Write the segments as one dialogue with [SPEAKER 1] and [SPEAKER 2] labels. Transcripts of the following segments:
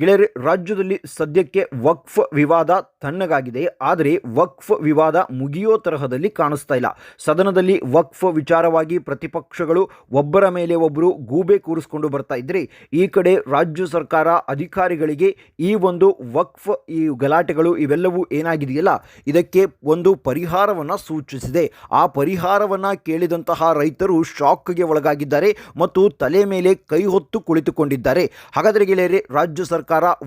[SPEAKER 1] ಗೆಳೆಯರೆ, ರಾಜ್ಯದಲ್ಲಿ ಸದ್ಯಕ್ಕೆ ವಕ್ಫ್ ವಿವಾದ ತಣ್ಣಗಾಗಿದೆ. ಆದರೆ ವಕ್ಫ್ ವಿವಾದ ಮುಗಿಯೋ ತರಹದಲ್ಲಿ ಕಾಣಿಸ್ತಾ ಇಲ್ಲ. ಸದನದಲ್ಲಿ ವಕ್ಫ್ ವಿಚಾರವಾಗಿ ಪ್ರತಿಪಕ್ಷಗಳು ಒಬ್ಬರ ಮೇಲೆ ಒಬ್ಬರು ಗೂಬೆ ಕೂರಿಸ್ಕೊಂಡು ಬರ್ತಾ ಇದ್ದರೆ ಈ ಕಡೆ ರಾಜ್ಯ ಸರ್ಕಾರ ಅಧಿಕಾರಿಗಳಿಗೆ ಈ ಒಂದು ವಕ್ಫ್, ಈ ಗಲಾಟೆಗಳು ಇವೆಲ್ಲವೂ ಏನಾಗಿದೆಯಲ್ಲ, ಇದಕ್ಕೆ ಒಂದು ಪರಿಹಾರವನ್ನು ಸೂಚಿಸಿದೆ. ಆ ಪರಿಹಾರವನ್ನು ಕೇಳಿದಂತಹ ರೈತರು ಶಾಕ್ಗೆ ಒಳಗಾಗಿದ್ದಾರೆ ಮತ್ತು ತಲೆ ಮೇಲೆ ಕೈ ಹೊತ್ತು ಕುಳಿತುಕೊಂಡಿದ್ದಾರೆ. ಹಾಗಾದರೆ ಗೆಳೆಯರೆ, ರಾಜ್ಯ ಸರ್ಕಾರ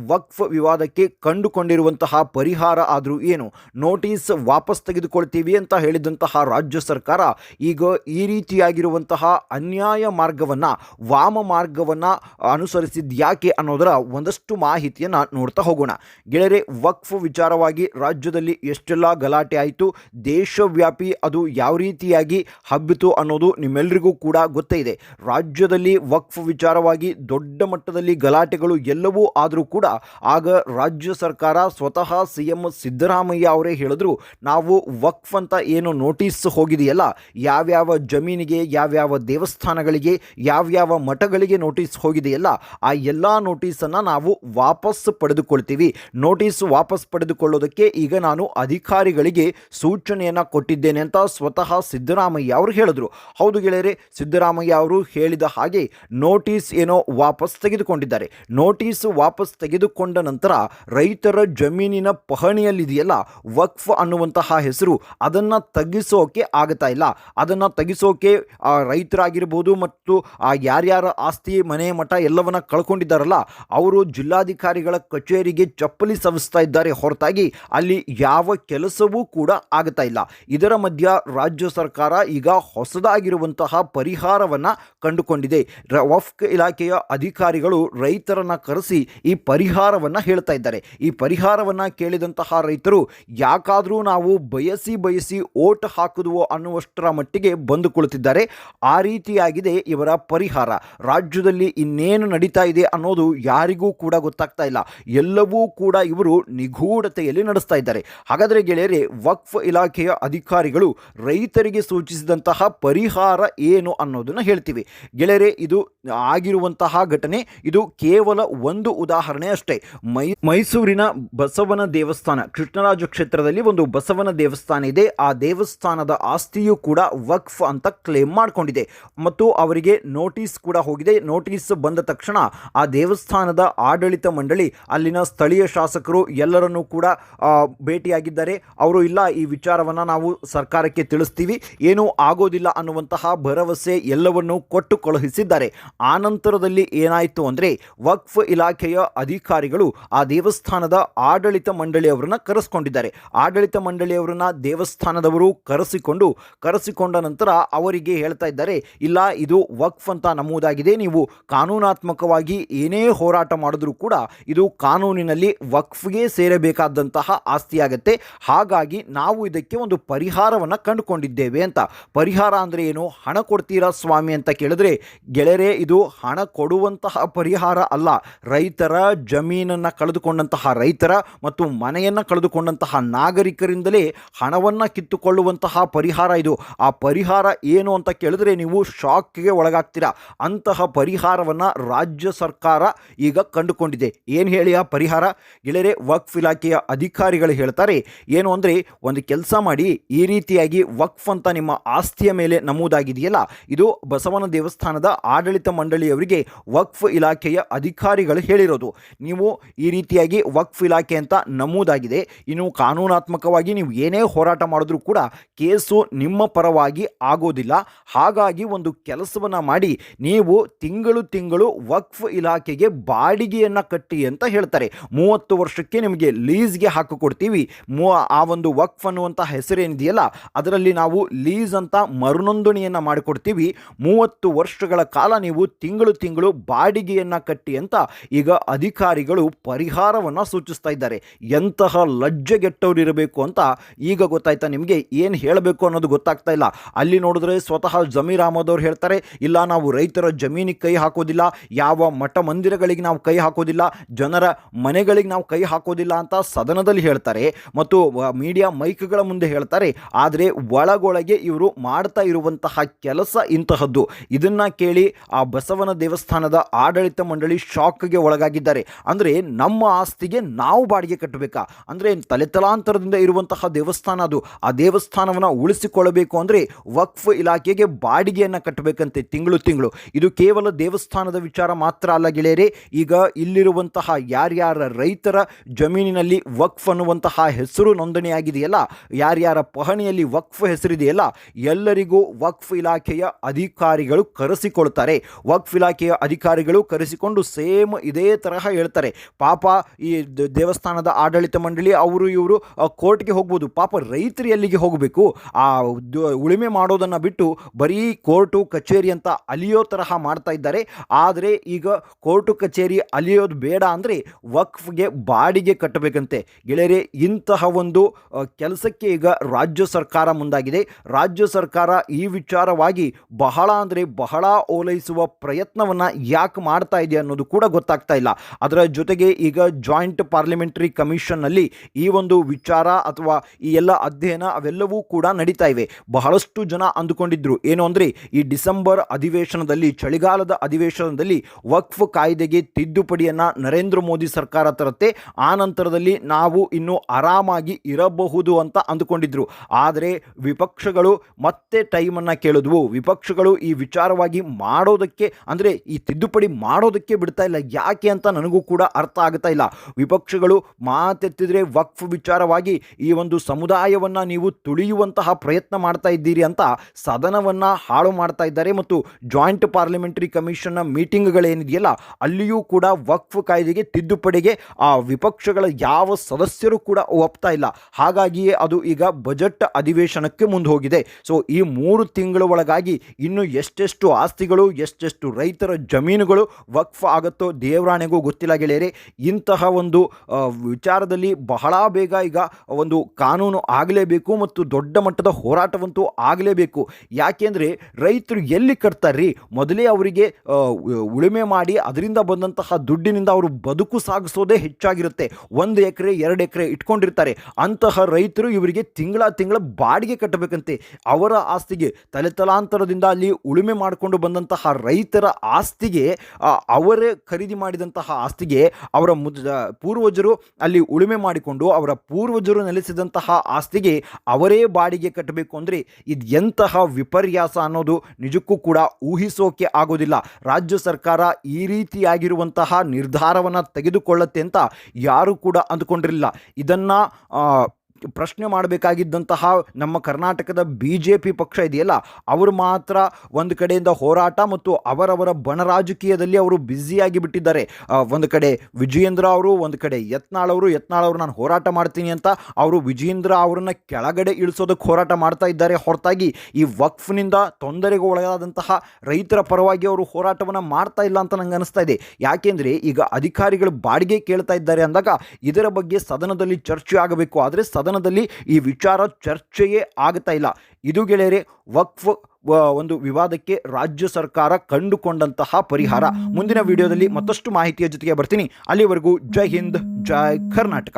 [SPEAKER 1] ವಕ್ಫ್ ವಿವಾದಕ್ಕೆ ಕಂಡುಕೊಂಡಿರುವಂತಹ ಪರಿಹಾರ ಆದರೂ ಏನು? ನೋಟಿಸ್ ವಾಪಸ್ ತೆಗೆದುಕೊಳ್ತೀವಿ ಅಂತ ಹೇಳಿದಂತಹ ರಾಜ್ಯ ಸರ್ಕಾರ ಈಗ ಈ ರೀತಿಯಾಗಿರುವಂತಹ ಅನ್ಯಾಯ ಮಾರ್ಗವನ್ನು, ವಾಮ ಮಾರ್ಗವನ್ನು ಅನುಸರಿಸಿದ ಯಾಕೆ ಅನ್ನೋದರ ಒಂದಷ್ಟು ಮಾಹಿತಿಯನ್ನು ನೋಡ್ತಾ ಹೋಗೋಣ. ಗೆಳೆಯರೆ, ವಕ್ಫ್ ವಿಚಾರವಾಗಿ ರಾಜ್ಯದಲ್ಲಿ ಎಷ್ಟೆಲ್ಲ ಗಲಾಟೆ ಆಯಿತು, ದೇಶವ್ಯಾಪಿ ಅದು ಯಾವ ರೀತಿಯಾಗಿ ಹಬ್ಬಿತು ಅನ್ನೋದು ನಿಮ್ಮೆಲ್ಲರಿಗೂ ಕೂಡ ಗೊತ್ತೇ ರಾಜ್ಯದಲ್ಲಿ ವಕ್ಫ್ ವಿಚಾರವಾಗಿ ದೊಡ್ಡ ಮಟ್ಟದಲ್ಲಿ ಗಲಾಟೆಗಳು ಎಲ್ಲವೂ ಆದರೂ ಕೂಡ ಆಗ ರಾಜ್ಯ ಸರ್ಕಾರ ಸ್ವತಃ ಸಿ ಎಂ ಸಿದ್ದರಾಮಯ್ಯ ಅವರೇ ಹೇಳಿದ್ರು, ನಾವು ವಕ್ಫ್ ಅಂತ ಏನು ನೋಟಿಸ್ ಹೋಗಿದೆಯಲ್ಲ, ಯಾವ್ಯಾವ ಜಮೀನಿಗೆ, ಯಾವ್ಯಾವ ದೇವಸ್ಥಾನಗಳಿಗೆ, ಯಾವ್ಯಾವ ಮಠಗಳಿಗೆ ನೋಟಿಸ್ ಹೋಗಿದೆಯಲ್ಲ, ಆ ಎಲ್ಲ ನೋಟಿಸನ್ನು ನಾವು ವಾಪಸ್ ಪಡೆದುಕೊಳ್ತೀವಿ. ನೋಟಿಸ್ ವಾಪಸ್ ಪಡೆದುಕೊಳ್ಳೋದಕ್ಕೆ ಈಗ ನಾನು ಅಧಿಕಾರಿಗಳಿಗೆ ಸೂಚನೆಯನ್ನು ಕೊಟ್ಟಿದ್ದೇನೆ ಅಂತ ಸ್ವತಃ ಸಿದ್ದರಾಮಯ್ಯ ಅವರು ಹೇಳಿದ್ರು. ಹೌದು ಗೆಳೆಯರೆ, ಸಿದ್ದರಾಮಯ್ಯ ಅವರು ಹೇಳಿದ ಹಾಗೆ ನೋಟಿಸ್ ಏನೋ ವಾಪಸ್ ತೆಗೆದುಕೊಂಡಿದ್ದಾರೆ. ನೋಟಿಸ್ ವಾಪಸ್ ತೆಗೆದುಕೊಂಡ ನಂತರ ರೈತರ ಜಮೀನಿನ ಪಹಣಿಯಲ್ಲಿದೆಯಲ್ಲ, ವಕ್ಫ್ ಅನ್ನುವಂತಹ ಹೆಸರು ಅದನ್ನು ತಗ್ಗಿಸೋಕೆ ಆಗ್ತಾ ಇಲ್ಲ. ಅದನ್ನು ತಗ್ಗಿಸೋಕೆ ರೈತರಾಗಿರ್ಬೋದು ಮತ್ತು ಆ ಯಾರ್ಯಾರ ಆಸ್ತಿ, ಮನೆ, ಮಠ ಎಲ್ಲವನ್ನ ಕಳ್ಕೊಂಡಿದ್ದಾರಲ್ಲ, ಅವರು ಜಿಲ್ಲಾಧಿಕಾರಿಗಳ ಕಚೇರಿಗೆ ಚಪ್ಪಲಿ ಸವಿಸ್ತಾ ಇದ್ದಾರೆ ಹೊರತಾಗಿ ಅಲ್ಲಿ ಯಾವ ಕೆಲಸವೂ ಕೂಡ ಆಗ್ತಾ ಇಲ್ಲ. ಇದರ ಮಧ್ಯ ರಾಜ್ಯ ಸರ್ಕಾರ ಈಗ ಹೊಸದಾಗಿರುವಂತಹ ಪರಿಹಾರವನ್ನು ಕಂಡುಕೊಂಡಿದೆ. ವಫ್ಕ್ ಇಲಾಖೆಯ ಅಧಿಕಾರಿಗಳು ರೈತರನ್ನ ಕರೆಸಿ ಈ ಪರಿಹಾರವನ್ನು ಹೇಳ್ತಾ ಇದ್ದಾರೆ. ಈ ಪರಿಹಾರವನ್ನು ಕೇಳಿದಂತಹ ರೈತರು, ಯಾಕಾದರೂ ನಾವು ಬಯಸಿ ಬಯಸಿ ಓಟ್ ಹಾಕಿದುವೋ ಅನ್ನುವಷ್ಟರ ಮಟ್ಟಿಗೆ ಬಂದು ಕುಳಿತಿದ್ದಾರೆ ಆ ರೀತಿಯಾಗಿದೆ ಇವರ ಪರಿಹಾರ. ರಾಜ್ಯದಲ್ಲಿ ಇನ್ನೇನು ನಡೀತಾ ಇದೆ ಅನ್ನೋದು ಯಾರಿಗೂ ಕೂಡ ಗೊತ್ತಾಗ್ತಾ ಇಲ್ಲ. ಎಲ್ಲವೂ ಕೂಡ ಇವರು ನಿಗೂಢತೆಯಲ್ಲಿ ನಡೆಸ್ತಾ ಇದ್ದಾರೆ. ಹಾಗಾದರೆ ಗೆಳೆಯರೆ, ವಕ್ಫ್ ಇಲಾಖೆಯ ಅಧಿಕಾರಿಗಳು ರೈತರಿಗೆ ಸೂಚಿಸಿದಂತಹ ಪರಿಹಾರ ಏನು ಅನ್ನೋದನ್ನು ಹೇಳ್ತೀವಿ. ಗೆಳೆಯರೆ, ಇದು ಆಗಿರುವಂತಹ ಘಟನೆ. ಇದು ಕೇವಲ ಒಂದು ಉದಾಹರಣೆ. ಅಷ್ಟೇ. ಮೈ, ಮೈಸೂರಿನ ಬಸವನ ದೇವಸ್ಥಾನ, ಕೃಷ್ಣರಾಜ ಕ್ಷೇತ್ರದಲ್ಲಿ ಒಂದು ಬಸವನ ದೇವಸ್ಥಾನ ಇದೆ. ಆ ದೇವಸ್ಥಾನದ ಆಸ್ತಿಯೂ ಕೂಡ ವಕ್ಫ್ ಅಂತ ಕ್ಲೇಮ್ ಮಾಡಿಕೊಂಡಿದೆ. ಮತ್ತು ಅವರಿಗೆ ನೋಟಿಸ್ ಕೂಡ ಹೋಗಿದೆ. ನೋಟಿಸ್ ಬಂದ ತಕ್ಷಣ ಆ ದೇವಸ್ಥಾನದ ಆಡಳಿತ ಮಂಡಳಿ, ಅಲ್ಲಿನ ಸ್ಥಳೀಯ ಶಾಸಕರು ಎಲ್ಲರನ್ನೂ ಕೂಡ ಭೇಟಿಯಾಗಿದ್ದಾರೆ. ಅವರು, ಇಲ್ಲ, ಈ ವಿಚಾರವನ್ನು ನಾವು ಸರ್ಕಾರಕ್ಕೆ ತಿಳಿಸ್ತೀವಿ. ಏನೂ ಆಗೋದಿಲ್ಲ ಅನ್ನುವಂತಹ ಭರವಸೆ ಎಲ್ಲವನ್ನೂ ಕೊಟ್ಟು ಕಳುಹಿಸಿದ್ದಾರೆ. ಆ ನಂತರದಲ್ಲಿ ಏನಾಯಿತು ಅಂದರೆ, ವಕ್ಫ್ ಇಲಾಖೆಯ ಅಧಿಕಾರಿಗಳು ಆ ದೇವಸ್ಥಾನದ ಆಡಳಿತ ಮಂಡಳಿಯವರನ್ನ ಕರೆಸ್ಕೊಂಡಿದ್ದಾರೆ. ಆಡಳಿತ ಮಂಡಳಿಯವರನ್ನ ದೇವಸ್ಥಾನದವರು ಕರೆಸಿಕೊಂಡು, ಕರೆಸಿಕೊಂಡ ನಂತರ ಅವರಿಗೆ ಹೇಳ್ತಾ ಇದ್ದಾರೆ, ಇಲ್ಲ, ಇದು ವಕ್ಫ್ ಅಂತ ನಮೂದಾಗಿದೆ, ನೀವು ಕಾನೂನಾತ್ಮಕವಾಗಿ ಏನೇ ಹೋರಾಟ ಮಾಡಿದ್ರೂ ಕೂಡ ಇದು ಕಾನೂನಿನಲ್ಲಿ ವಕ್ಫ್ಗೆ ಸೇರಬೇಕಾದಂತಹ ಆಸ್ತಿಯಾಗತ್ತೆ. ಹಾಗಾಗಿ ನಾವು ಇದಕ್ಕೆ ಒಂದು ಪರಿಹಾರವನ್ನು ಕಂಡುಕೊಂಡಿದ್ದೇವೆ ಅಂತ. ಪರಿಹಾರ ಅಂದರೆ ಏನು? ಹಣ ಕೊಡ್ತೀರಾ ಸ್ವಾಮಿ ಅಂತ ಕೇಳಿದ್ರೆ ಗೆಳೆಯರೆ, ಇದು ಹಣ ಕೊಡುವಂತಹ ಪರಿಹಾರ ಅಲ್ಲ. ರೈತರ ಜಮೀನನ್ನು ಕಳೆದುಕೊಂಡಂತಹ ರೈತರ ಮತ್ತು ಮನೆಯನ್ನು ಕಳೆದುಕೊಂಡಂತಹ ನಾಗರಿಕರಿಂದಲೇ ಹಣವನ್ನು ಕಿತ್ತುಕೊಳ್ಳುವಂತಹ ಪರಿಹಾರ ಇದು. ಆ ಪರಿಹಾರ ಏನು ಅಂತ ಕೇಳಿದ್ರೆ ನೀವು ಶಾಕ್ಗೆ ಒಳಗಾಗ್ತೀರಾ. ಅಂತಹ ಪರಿಹಾರವನ್ನು ರಾಜ್ಯ ಸರ್ಕಾರ ಈಗ ಕಂಡುಕೊಂಡಿದೆ. ಏನು ಹೇಳಿ ಆ ಪರಿಹಾರ? ಗೆಳೆಯರೆ, ವಕ್ಫ್ ಇಲಾಖೆಯ ಅಧಿಕಾರಿಗಳು ಹೇಳ್ತಾರೆ, ಏನು ಅಂದರೆ ಒಂದು ಕೆಲಸ ಮಾಡಿ ಈ ರೀತಿಯಾಗಿ ವಕ್ಫ್ ಅಂತ ನಿಮ್ಮ ಆಸ್ತಿಯ ಮೇಲೆ ನಮೂದಾಗಿದೆಯಲ್ಲ, ಇದು ಬಸವನ ದೇವಸ್ಥಾನದ ಆಡಳಿತ ಮಂಡಳಿಯವರಿಗೆ ವಕ್ಫ್ ಇಲಾಖೆಯ ಅಧಿಕಾರಿಗಳು ಹೇಳಿರೋದು. ನೀವು ಈ ರೀತಿಯಾಗಿ ವಕ್ಫ್ ಇಲಾಖೆ ಅಂತ ನಮೂದಾಗಿದೆ. ಇನ್ನು ಕಾನೂನಾತ್ಮಕವಾಗಿ ನೀವು ಏನೇ ಹೋರಾಟ ಮಾಡಿದ್ರೂ ಕೂಡ ಕೇಸು ನಿಮ್ಮ ಪರವಾಗಿ ಆಗೋದಿಲ್ಲ. ಹಾಗಾಗಿ ಒಂದು ಕೆಲಸವನ್ನು ಮಾಡಿ ನೀವು ತಿಂಗಳು ತಿಂಗಳು ವಕ್ಫ್ ಇಲಾಖೆಗೆ ಬಾಡಿಗೆಯನ್ನು ಕಟ್ಟಿ ಅಂತ ಹೇಳ್ತಾರೆ. ಮೂವತ್ತು ವರ್ಷಕ್ಕೆ ನಿಮಗೆ ಲೀಸ್ಗೆ ಹಾಕಿಕೊಡ್ತೀವಿ. ಮೂ, ಆ ಒಂದು ವಕ್ಫ್ ಅನ್ನುವಂಥ ಹೆಸರೇನಿದೆಯಲ್ಲ, ಅದರಲ್ಲಿ ನಾವು ಲೀಸ್ ಅಂತ ಮರುನೊಂದಣಿಯನ್ನು ಮಾಡಿಕೊಡ್ತೀವಿ. ಮೂವತ್ತು ವರ್ಷಗಳ ಕಾಲ ನೀವು ತಿಂಗಳು ತಿಂಗಳು ಬಾಡಿಗೆಯನ್ನು ಕಟ್ಟಿ ಅಂತ ಈಗ ಅಧಿಕಾರಿಗಳು ಪರಿಹಾರವನ್ನು ಸೂಚಿಸ್ತಾ ಇದ್ದಾರೆ. ಎಂತಹ ಲಜ್ಜೆಗೆಟ್ಟವರು ಇರಬೇಕು ಅಂತ ಈಗ ಗೊತ್ತಾಯ್ತಾ ನಿಮಗೆ? ಏನು ಹೇಳಬೇಕು ಅನ್ನೋದು ಗೊತ್ತಾಗ್ತಾ ಇಲ್ಲ. ಅಲ್ಲಿ ನೋಡಿದ್ರೆ ಸ್ವತಃ ಜಮೀರ್ ಅಹಮದ್ ಅವ್ರು ಹೇಳ್ತಾರೆ, ಇಲ್ಲ ನಾವು ರೈತರ ಜಮೀನಿಗೆ ಕೈ ಹಾಕೋದಿಲ್ಲ, ಯಾವ ಮಠ ಮಂದಿರಗಳಿಗೆ ನಾವು ಕೈ ಹಾಕೋದಿಲ್ಲ, ಜನರ ಮನೆಗಳಿಗೆ ನಾವು ಕೈ ಹಾಕೋದಿಲ್ಲ ಅಂತ ಸದನದಲ್ಲಿ ಹೇಳ್ತಾರೆ ಮತ್ತು ಮೀಡಿಯಾ ಮೈಕ್ಗಳ ಮುಂದೆ ಹೇಳ್ತಾರೆ. ಆದರೆ ಒಳಗೊಳಗೆ ಇವರು ಮಾಡ್ತಾ ಇರುವಂತಹ ಕೆಲಸ ಇಂತಹದ್ದು. ಇದನ್ನ ಕೇಳಿ ಆ ಬಸವನ ದೇವಸ್ಥಾನದ ಆಡಳಿತ ಮಂಡಳಿ ಶಾಕ್ಗೆ ಒಳಗಾಗಿದ್ದಾರೆ ಅಂದರೆ ನಮ್ಮ ಆಸ್ತಿಗೆ ನಾವು ಬಾಡಿಗೆ ಕಟ್ಟಬೇಕಾ? ಅಂದರೆ ತಲೆತಲಾಂತರದಿಂದ ಇರುವಂತಹ ದೇವಸ್ಥಾನ ಅದು. ಆ ದೇವಸ್ಥಾನವನ್ನು ಉಳಿಸಿಕೊಳ್ಳಬೇಕು ಅಂದರೆ ವಕ್ಫ್ ಇಲಾಖೆಗೆ ಬಾಡಿಗೆಯನ್ನು ಕಟ್ಟಬೇಕಂತೆ ತಿಂಗಳು ತಿಂಗಳು. ಇದು ಕೇವಲ ದೇವಸ್ಥಾನದ ವಿಚಾರ ಮಾತ್ರ ಅಲ್ಲ ಗೆಳೆಯರೇ. ಈಗ ಇಲ್ಲಿರುವಂತಹ ಯಾರ್ಯಾರ ರೈತರ ಜಮೀನಿನಲ್ಲಿ ವಕ್ಫ್ ಅನ್ನುವಂತಹ ಹೆಸರು ನೋಂದಣಿಯಾಗಿದೆಯಲ್ಲ, ಯಾರ್ಯಾರ ಪಹಣಿಯಲ್ಲಿ ವಕ್ಫ್ ಹೆಸರಿದೆಯಲ್ಲ, ಎಲ್ಲರಿಗೂ ವಕ್ಫ್ ಇಲಾಖೆಯ ಅಧಿಕಾರಿಗಳು ಕರೆಸಿಕೊಳ್ತಾರೆ. ವಕ್ಫ್ ಇಲಾಖೆಯ ಅಧಿಕಾರಿಗಳು ಕರೆಸಿಕೊಂಡು ಸೇಮ್ ಇದೇ ತರಹ ಹೇಳ್ತಾರೆ. ಪಾಪ ಈ ದೇವಸ್ಥಾನದ ಆಡಳಿತ ಮಂಡಳಿ ಅವರು ಇವರು ಕೋರ್ಟ್ಗೆ ಹೋಗ್ಬೋದು. ಪಾಪ ರೈತರು ಎಲ್ಲಿಗೆ ಹೋಗಬೇಕು? ಆ ಉಳುಮೆ ಮಾಡೋದನ್ನು ಬಿಟ್ಟು ಬರೀ ಕೋರ್ಟು ಕಚೇರಿ ಅಂತ ಅಲಿಯೋ ತರಹ ಮಾಡ್ತಾ ಇದ್ದಾರೆ. ಆದರೆ ಈಗ ಕೋರ್ಟು ಕಚೇರಿ ಅಲಿಯೋದು ಬೇಡ ಅಂದರೆ ವಕ್ಫ್ಗೆ ಬಾಡಿಗೆ ಕಟ್ಟಬೇಕಂತೆ. ಗೆಳೆಯರೆ, ಇಂತಹ ಒಂದು ಕೆಲಸಕ್ಕೆ ಈಗ ರಾಜ್ಯ ಸರ್ಕಾರ ಮುಂದಾಗಿದೆ. ರಾಜ್ಯ ಸರ್ಕಾರ ಈ ವಿಚಾರವಾಗಿ ಬಹಳ ಅಂದರೆ ಬಹಳ ಓಲೈಸುವ ಪ್ರಯತ್ನವನ್ನು ಯಾಕೆ ಮಾಡ್ತಾ ಇದೆ ಅನ್ನೋದು ಕೂಡ ಗೊತ್ತಾಗ್ತಾ ಇಲ್ಲ. ಅದರ ಜೊತೆಗೆ ಈಗ ಜಾಯಿಂಟ್ ಪಾರ್ಲಿಮೆಂಟರಿ ಕಮಿಷನ್ನಲ್ಲಿ ಈ ಒಂದು ವಿಚಾರ ಅಥವಾ ಈ ಎಲ್ಲ ಅಧ್ಯಯನ ಅವೆಲ್ಲವೂ ಕೂಡ ನಡೀತಾ ಇವೆ. ಬಹಳಷ್ಟು ಜನ ಅಂದುಕೊಂಡಿದ್ರು. ಏನು ಅಂದರೆ ಈ ಡಿಸೆಂಬರ್ ಅಧಿವೇಶನದಲ್ಲಿ, ಚಳಿಗಾಲದ ಅಧಿವೇಶನದಲ್ಲಿ ವಕ್ಫ್ ಕಾಯ್ದೆಗೆ ತಿದ್ದುಪಡಿಯನ್ನು ನರೇಂದ್ರ ಮೋದಿ ಸರ್ಕಾರ ತರುತ್ತೆ. ಆ ನಂತರದಲ್ಲಿ ನಾವು ಇನ್ನು ಆರಾಮಾಗಿ ಇರಬಹುದು ಅಂತ ಅಂದುಕೊಂಡಿದ್ರು. ಆದರೆ ವಿಪಕ್ಷಗಳು ಮತ್ತೆ ಟೈಮನ್ನು ಕೇಳಿದ್ವು. ವಿಪಕ್ಷಗಳು ಈ ವಿಚಾರವಾಗಿ ಮಾಡೋದಕ್ಕೆ ಅಂದರೆ ಈ ತಿದ್ದುಪಡಿ ಮಾಡೋದಕ್ಕೆ ಬಿಡ್ತಾ ಇಲ್ಲ. ಯಾಕೆ ಅಂತ ನನಗೂ ಕೂಡ ಅರ್ಥ ಆಗ್ತಾ ಇಲ್ಲ. ವಿಪಕ್ಷಗಳು ಮಾತೆತ್ತಿದ್ರೆ ವಕ್ಫ್ ವಿಚಾರವಾಗಿ ಈ ಒಂದು ಸಮುದಾಯವನ್ನು ನೀವು ತುಳಿಯುವಂತಹ ಪ್ರಯತ್ನ ಮಾಡ್ತಾ ಇದ್ದೀರಿ ಅಂತ ಸದನವನ್ನು ಹಾಳು ಮಾಡ್ತಾ ಇದ್ದಾರೆ ಮತ್ತು ಜಾಯಿಂಟ್ ಪಾರ್ಲಿಮೆಂಟರಿ ಕಮಿಷನ್ನ ಮೀಟಿಂಗ್ಗಳೇನಿದೆಯಲ್ಲ, ಅಲ್ಲಿಯೂ ಕೂಡ ವಕ್ಫ್ ಕಾಯ್ದೆಗೆ ತಿದ್ದುಪಡಿಗೆ ಆ ವಿಪಕ್ಷಗಳ ಯಾವ ಸದಸ್ಯರು ಕೂಡ ಒಪ್ತಾ ಇಲ್ಲ. ಹಾಗಾಗಿಯೇ ಅದು ಈಗ ಬಜೆಟ್ ಅಧಿವೇಶನಕ್ಕೆ ಮುಂದೆ ಹೋಗಿದೆ ಸೊ, ಈ ಮೂರು ತಿಂಗಳ ಒಳಗಾಗಿ ಇನ್ನು ಎಷ್ಟೆಷ್ಟು ಆಸ್ತಿಗಳು, ಎಷ್ಟೆಷ್ಟು ರೈತರ ಜಮೀನುಗಳು ವಕ್ಫ್ ಆಗುತ್ತೋ ದೇವರಾಣೆಗೂ ಗೊತ್ತಿಲ್ಲ ಗೆಳೆಯರೆ ಇಂತಹ ಒಂದು ವಿಚಾರದಲ್ಲಿ ಬಹಳ ಬೇಗ ಈಗ ಒಂದು ಕಾನೂನು ಆಗಲೇಬೇಕು ಮತ್ತು ದೊಡ್ಡ ಮಟ್ಟದ ಹೋರಾಟವಂತೂ ಆಗಲೇಬೇಕು. ಯಾಕೆಂದರೆ ರೈತರು ಎಲ್ಲಿ ಕಟ್ತಾರ್ರಿ? ಮೊದಲೇ ಅವರಿಗೆ ಉಳುಮೆ ಮಾಡಿ ಅದರಿಂದ ಬಂದಂತಹ ದುಡ್ಡಿನಿಂದ ಅವರು ಬದುಕು ಸಾಗಿಸೋದೇ ಹೆಚ್ಚಾಗಿರುತ್ತೆ. ಒಂದು ಎಕರೆ, ಎರಡು ಎಕರೆ ಇಟ್ಕೊಂಡಿರ್ತಾರೆ. ಅಂತಹ ರೈತರು ಇವರಿಗೆ ತಿಂಗಳ ತಿಂಗಳ ಬಾಡಿಗೆ ಕಟ್ಟಬೇಕಂತೆ. ಅವರ ಆಸ್ತಿಗೆ, ತಲೆತಲಾಂತರದಿಂದ ಅಲ್ಲಿ ಉಳುಮೆ ಮಾಡಿಕೊಂಡು ಬಂದಂತಹ ರೈತರ ಆಸ್ತಿಗೆ ಅವರೇ ಖರೀದಿ ಮಾಡಿದಂತಹ ಆಸ್ತಿಗೆ ಅವರ ಮುಜ ಪೂರ್ವಜರು ಅಲ್ಲಿ ಉಳುಮೆ ಮಾಡಿಕೊಂಡು ಅವರ ಪೂರ್ವಜರು ನೆಲೆಸಿದಂತಹ ಆಸ್ತಿಗೆ ಅವರೇ ಬಾಡಿಗೆ ಕಟ್ಟಬೇಕು ಅಂದರೆ ಇದು ಎಂತಹ ವಿಪರ್ಯಾಸ ಅನ್ನೋದು ನಿಜಕ್ಕೂ ಕೂಡ ಊಹಿಸೋಕೆ ಆಗೋದಿಲ್ಲ. ರಾಜ್ಯ ಸರ್ಕಾರ ಈ ರೀತಿಯಾಗಿರುವಂತಹ ನಿರ್ಧಾರವನ್ನು ತೆಗೆದುಕೊಳ್ಳುತ್ತೆ ಅಂತ ಯಾರೂ ಕೂಡ ಅಂದುಕೊಂಡಿರಲಿಲ್ಲ. ಇದನ್ನು ಪ್ರಶ್ನೆ ಮಾಡಬೇಕಾಗಿದ್ದಂತಹ ನಮ್ಮ ಕರ್ನಾಟಕದ ಬಿ ಜೆ ಪಿ ಪಕ್ಷ ಇದೆಯಲ್ಲ, ಅವರು ಮಾತ್ರ ಒಂದು ಕಡೆಯಿಂದ ಹೋರಾಟ ಮತ್ತು ಅವರವರ ಬಣ ರಾಜಕೀಯದಲ್ಲಿ ಅವರು ಬ್ಯುಸಿಯಾಗಿ ಬಿಟ್ಟಿದ್ದಾರೆ. ಒಂದು ಕಡೆ ವಿಜಯೇಂದ್ರ ಅವರು, ಒಂದು ಕಡೆ ಯತ್ನಾಳ್ ಅವರು ಯತ್ನಾಳ್ ಅವರು ನಾನು ಹೋರಾಟ ಮಾಡ್ತೀನಿ ಅಂತ ಅವರು ವಿಜಯೇಂದ್ರ ಅವರನ್ನು ಕೆಳಗಡೆ ಇಳಿಸೋದಕ್ಕೆ ಹೋರಾಟ ಮಾಡ್ತಾ ಇದ್ದಾರೆ. ಹೊರತಾಗಿ ಈ ವಕ್ಫ್ನಿಂದ ತೊಂದರೆಗೆ ಒಳಗಾದಂತಹ ರೈತರ ಪರವಾಗಿ ಅವರು ಹೋರಾಟವನ್ನು ಮಾಡ್ತಾ ಇಲ್ಲ ಅಂತ ನಂಗೆ ಅನಿಸ್ತಾ ಇದೆ. ಯಾಕೆಂದರೆ ಈಗ ಅಧಿಕಾರಿಗಳು ಬಾಡಿಗೆ ಕೇಳ್ತಾ ಇದ್ದಾರೆ ಅಂದಾಗ ಇದರ ಬಗ್ಗೆ ಸದನದಲ್ಲಿ ಚರ್ಚೆ ಆಗಬೇಕು. ಆದರೆ ಸದನದಲ್ಲಿ ಈ ವಿಚಾರ ಚರ್ಚೆಯೇ ಆಗ್ತಾ ಇಲ್ಲ. ಇದು ಗೆಳೆಯರೆ, ವಕ್ಫ್ ಒಂದು ವಿವಾದಕ್ಕೆ ರಾಜ್ಯ ಸರ್ಕಾರ ಕಂಡುಕೊಂಡಂತಹ ಪರಿಹಾರ. ಮುಂದಿನ ವಿಡಿಯೋದಲ್ಲಿ ಮತ್ತಷ್ಟು ಮಾಹಿತಿಯ ಜೊತೆಗೆ ಬರ್ತೀನಿ. ಅಲ್ಲಿವರೆಗೂ ಜೈ ಹಿಂದ್, ಜೈ ಕರ್ನಾಟಕ.